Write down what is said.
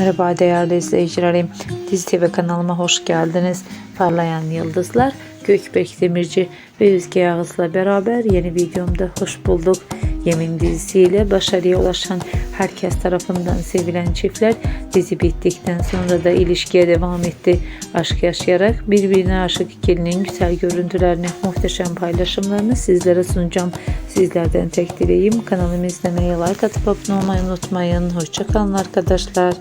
Merhaba değerli izleyicilerim. Dizi TV kanalıma hoş geldiniz. Parlayan Yıldızlar, Gökbek Demirci ve Özge Yağız'la beraber yeni videomda hoş bulduk. Yemin dizisiyle başarıya ulaşan herkes tarafından sevilen çiftler dizi bittikten sonra da ilişkiye devam etti. Aşk yaşayarak birbirine aşık ikilinin güzel görüntülerini, muhteşem paylaşımlarını sizlere sunacağım. Sizlerden tek dileğim kanalımı izlemeyi, like atıp abone olmayı unutmayın. Hoşçakalın arkadaşlar.